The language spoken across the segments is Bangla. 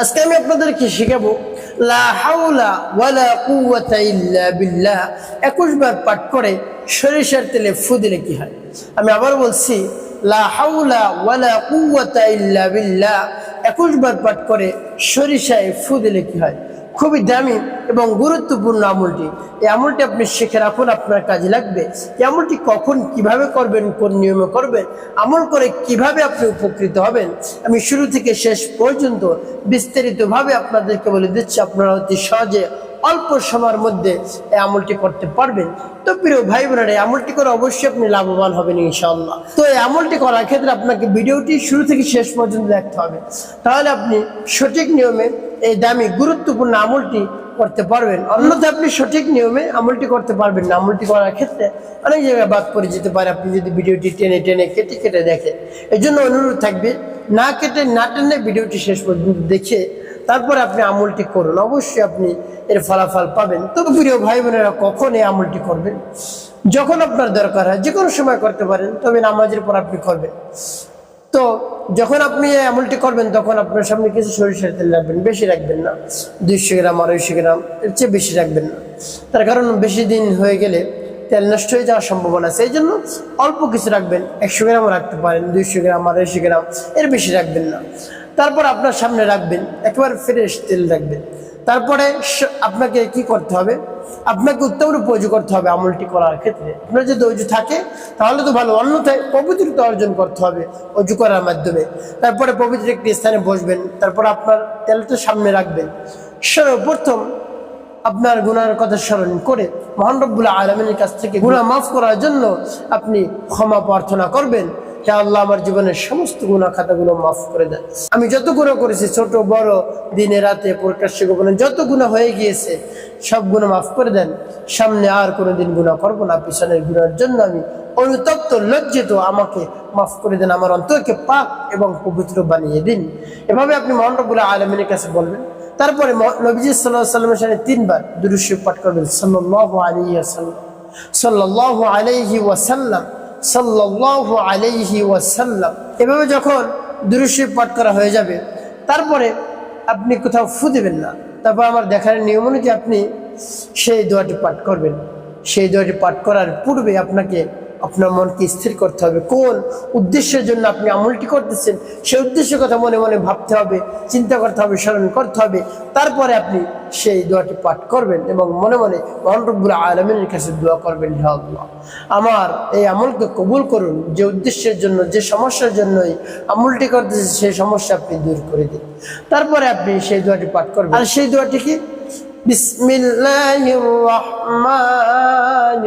আজকে আমি আপনাদেরকে শিখাবো একুশ বার পাঠ করে সরিষার তেলে ফু দিলে কি হয়? আমি আবার বলছি একুশ বার পাঠ করে সরিষায় ফু দিলে কি হয়? খুবই দামি এবং গুরুত্বপূর্ণ আমলটি। এই আমলটি আপনি শিখে রাখুন, আপনার কাজে লাগবে। এই আমলটি কখন কীভাবে করবেন, কোন নিয়মে করবেন, আমল করে কীভাবে আপনি উপকৃত হবেন, আমি শুরু থেকে শেষ পর্যন্ত বিস্তারিতভাবে আপনাদেরকে বলে দিচ্ছি। আপনারা অতি সহজে অল্প সময়ের মধ্যে এই আমলটি করতে পারবেন। তো প্রিয় ভাই বোনেরা এই আমলটি করে অবশ্যই আপনি লাভবান হবেন ইনশাআল্লাহ। তো এই আমলটি করার ক্ষেত্রে আপনাকে ভিডিওটি শুরু থেকে শেষ পর্যন্ত দেখতে হবে। তাহলে আপনি সঠিক নিয়মে এই দামি গুরুত্বপূর্ণ আমলটি করতে পারবেন। অন্যথা আপনি সঠিক নিয়মে আমলটি করতে পারবেন না। আমলটি করার ক্ষেত্রে অনেক জায়গায় বাদ পড়ে যেতে পারে। আপনি যদি ভিডিওটি টেনে টেনে কেটে কেটে দেখেন এই জন্য অনুরোধ থাকবে, না কেটে না টেনে ভিডিওটি শেষ পর্যন্ত দেখে তারপরে আপনি আমলটি করুন। অবশ্যই আপনি এর ফলাফল পাবেন। তবে প্রিয় ভাই বোনেরা, কখন এই আমলটি করবেন? যখন আপনার দরকার হয় যে কোনো সময় করতে পারেন, তবে নামাজের পর আপনি করবেন। তো যখন আপনি আমলটি করবেন, তখন আপনার সামনে কিছু সরিষার তেল রাখবেন, বেশি রাখবেন না। দুইশো গ্রাম, আড়াইশো গ্রাম, এর চেয়ে বেশি রাখবেন না। তার কারণ বেশি দিন হয়ে গেলে তেল নষ্ট হয়ে যাওয়ার সম্ভাবনা আছে। এই জন্য অল্প কিছু রাখবেন। একশো গ্রামও রাখতে পারেন, দুইশো গ্রাম, আড়াইশো গ্রাম, এর বেশি রাখবেন না। তারপর আপনার সামনে রাখবেন, একবার ফ্রেশ তেল রাখবেন। তারপরে আপনাকে কি করতে হবে? আপনাকে উত্তম রূপে করতে হবে আমলটি করার ক্ষেত্রে। আপনার যদি অজু থাকে, তাহলে তো ভালো। অন্যথায় পবিত্রতা অর্জন করতে হবে অজু করার মাধ্যমে। তারপরে পবিত্র একটি স্থানে বসবেন, তারপর আপনার তেলটা সামনে রাখবেন। সর্বপ্রথম আপনার গুনার কথা স্মরণ করে মহান রব্বুল আলমিনের কাছ থেকে গুণা মাফ করার জন্য আপনি ক্ষমা প্রার্থনা করবেন। হে আল্লাহ আমার জীবনের সমস্ত গুণা খাতাগুলো মাফ করে দেন। আমি যত গুণা করেছি, ছোট, বড়, দিনে, রাতে, প্রকাশ্যে, গোপনে, যত গুণা হয়ে গিয়েছে, সব গুণা মাফ করে দেন। সামনে আর কোনোদিন গুণা করব না, পিছনের গুণার জন্য আমি অনুতপ্ত, লজ্জিত, আমাকে মাফ করে দেন, আমার অন্তরকে পাক এবং পবিত্র বানিয়ে দিন। এভাবে আপনি মহানবুল্লাহ আলমিনের কাছে বলবেন। তারপরে নবীজি সাল্লাহ সাল্লামের সাথে তিনবার দুরুশি পাঠ করবেন সাল্লাহ আলী আসাল্লাম সাল্লাহ আলাইহি ওয়াসাল্লাম। সাল্লাহ আলাইহি ওয়াসাল্লাম। এভাবে যখন দুরুশি পাঠ করা হয়ে যাবে, তারপরে আপনি কোথাও ফু দেবেন না। তারপর আমার দেখার নিয়ম অনুযায়ী আপনি সেই দোয়াটি পাঠ করবেন। সেই দোয়াটি পাঠ করার পূর্বে আপনাকে আপনার মনকে স্থির করতে হবে। কোন উদ্দেশ্যের জন্য আপনি আমলটি করতেছেন, সেই উদ্দেশ্যের কথা মনে মনে ভাবতে হবে, চিন্তা করতে হবে, স্মরণ করতে হবে। তারপরে আপনি সেই দোয়াটি পাঠ করবেন এবং মনে মনে মহানরব্বুল আলমিনের কাছে দোয়া করবেন হে আমার এই আমলকে কবুল করুন, যে উদ্দেশ্যের জন্য, যে সমস্যার জন্যই আমলটি করতেছে সেই সমস্যা আপনি দূর করে দিন। তারপরে আপনি সেই দোয়াটি পাঠ করবেন। আর সেই দোয়াটি কি? বিসমিল্লাহ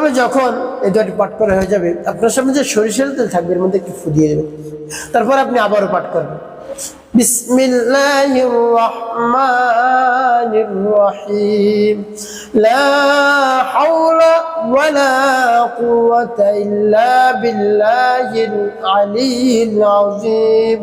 এভাবে যখন এই দোয়াটি পাঠ করা হয়ে যাবে, আপনার সামনে যে সরিষার তেল থাকবে, এর মধ্যে একটু ফুটিয়ে দেবেন। তারপর আপনি আবারও পাঠ করবেন। بسم الله الرحمن الرحيم لا حول ولا قوة إلا بالله العلي العظيم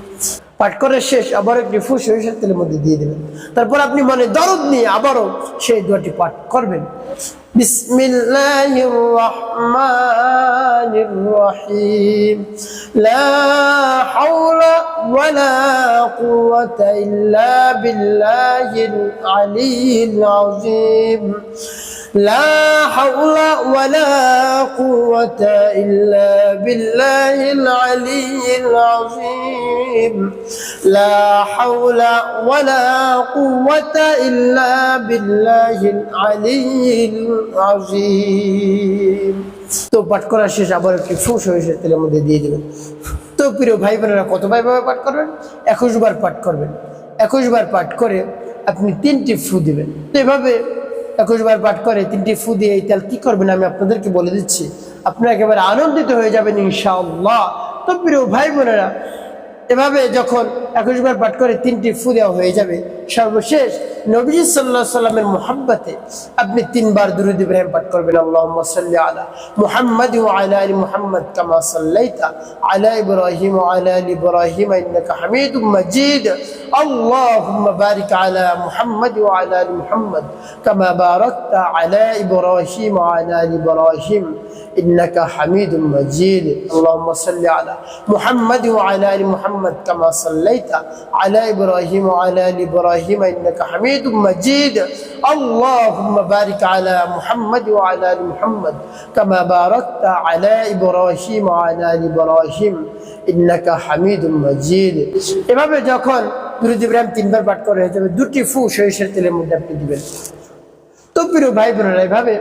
পাঠ করে শেষ, আবার একটি ফু সরিষার তেলের মধ্যে দিয়ে দেবেন তারপর আপনি মনে দরদ নিয়ে আবারও সেই দোয়াটি পাঠ করবেন। بسم الله الرحمن الرحيم لا حول ولا قوة إلا بالله العلي لا حول ولا قوة إلا بالله العلي العظيم لا حول ولا قوة إلا بالله العلي العظيم তো পাঠ করার শেষ, আবার একটি ফুস হয়েছে তেলের মধ্যে দিয়ে দেবেন। তো প্রিয় ভাই বোনেরা কত ভাই ভাবে পাঠ করবেন? একুশ বার পাঠ করবেন। একুশ বার পাঠ করে আপনি তিনটি ফু দেবেন। তো এভাবে একুশ বার পাঠ করে তিনটি ফু দিয়ে এই তেল কি করবেন আমি আপনাদেরকে বলে দিচ্ছি। আপনারা একেবারে আনন্দিত হয়ে যাবেন ইনশাআল্লাহ। তো প্রিয় ভাই বোনেরা, এভাবে যখন একুশ বার পাঠ করে তিনটি ফু দেওয়া হয়ে যাবে, সর্বশেষ নবীজি সাল্লাহ সাল্লামের মোহাব্বতে আপনি তিনবার দুরুদ ইব্রাহিম পাঠ করবেন আল্লাহুম্মা সাল্লি আলা মুহাম্মাদ ওয়া আলা আলি মুহাম্মাদ কামা সাল্লাইতা আলা ইব্রাহিম ওয়া আলা আলি ইব্রাহিম ইন্নাকা হামিদুম মাজিদ আল্লাহুম্মা বারিক আলা মুহাম্মাদ ওয়া আলা আলি মুহাম্মাদ কামা বারাকতা আলা ইব্রাহিম ওয়া আলা আলি ইব্রাহিম إنك حميد مجيد اللهم صل على محمد وعلى آل محمد كما صليت على إبراهيم وعلى آل إبراهيم إنك حميد مجيد اللهم بارك على محمد وعلى آل محمد كما باركت على إبراهيم وعلى آل إبراهيم إنك حميد مجيد এভাবে যখন দুরুদ ইব্রাহিম তিনবার পাঠ করে হয়ে যাবে দুটি ফু সরিষার তেলের মধ্যে আপনি দিবেন তো প্রিয় ভাই বোনেরা এভাবে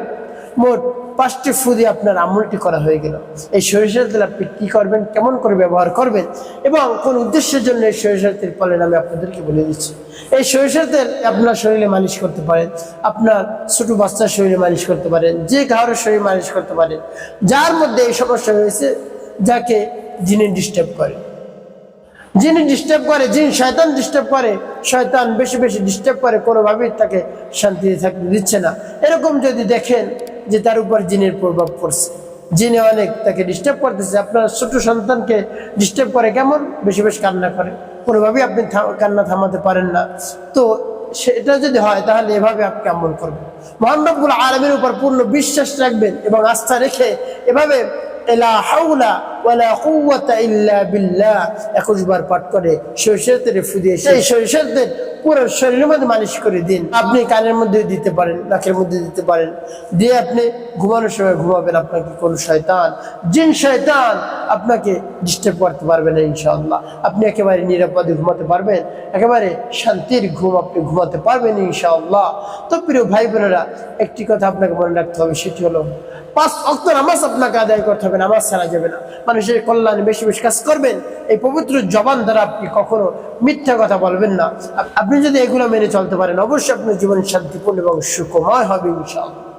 মোট পাঁচটি ফু দিয়ে আপনার আমলটি করা হয়ে গেল। এই সরিষার তেল আপনি কি করবেন, কেমন করে ব্যবহার করবেন এবং কোন উদ্দেশ্যের জন্য এই সরিষার তেল পালেন আমি আপনাদেরকে বলে দিচ্ছি। এই সরিষার তেল আপনার শরীরে মালিশ করতে পারেন আপনার ছোট বাচ্চার শরীরে মালিশ করতে পারেন যে কারোর শরীরে মালিশ করতে পারেন যার মধ্যে এই সমস্যা রয়েছে যাকে যিনি ডিস্টার্ব করে। যিনি ডিস্টার্ব করে যিনি শয়তান ডিস্টার্ব করে, শয়তান বেশি বেশি ডিস্টার্ব করে, কোনোভাবেই তাকে শান্তিতে থাকতে দিচ্ছে না। এরকম যদি দেখেন যে তার উপর জিনের প্রভাব পড়ছে। জিনে অনেক তাকে ডিস্টার্ব করতেছে। আপনার ছোট সন্তানকে ডিস্টার্ব করে কেমন? বেশি বেশি কান্না করে। কোনোভাবেই আপনি কান্না থামাতে পারেন না। তো সেটা যদি হয়, তাহলে এভাবে আপনি আমল করবেন। মোহাম্মদুল আলমের উপর পূর্ণ বিশ্বাস রাখবেন এবং আস্থা রেখে এভাবে, এলা হাওলা ওয়ালা কুওয়াতা ইল্লা বিল্লাহ। একুশ বার পাঠ করে সরিষার তেলে ফুদিয়ে সেই সরিষার তেল পুরো শরীরের মধ্যে মালিশ করে দিন। আপনি কানের মধ্যে দিতে পারেন নাকের মধ্যে দিতে পারেন। দিয়ে আপনি ঘুমানোর সময় ঘুমাবেন আপনাকে কোন শয়তান জিন শয়তান আপনাকে ডিস্টার্ব করতে পারবে না ইনশাআল্লাহ। আপনি একেবারে নিরাপদে ঘুমাতে পারবেন একেবারে শান্তির ঘুম আপনি ঘুমাতে পারবেন ইনশাআল্লাহ। তো প্রিয় ভাই বোনেরা একটি কথা আপনাকে মনে রাখতে হবে সেটি হলো পাঁচ অক্ত নামাজ আপনাকে আদায় করতে হবে নামাজ ছাড়া যাবে না। মানুষের কল্যাণে বেশি বেশি কাজ করবেন, এই পবিত্র জবান দ্বারা আপনি কখনো মিথ্যা কথা বলবেন না। আপনি যদি এগুলো মেনে চলতে পারেন, অবশ্যই আপনার জীবন শান্তিপূর্ণ এবং সুখময় হবে ইনশাআল্লাহ।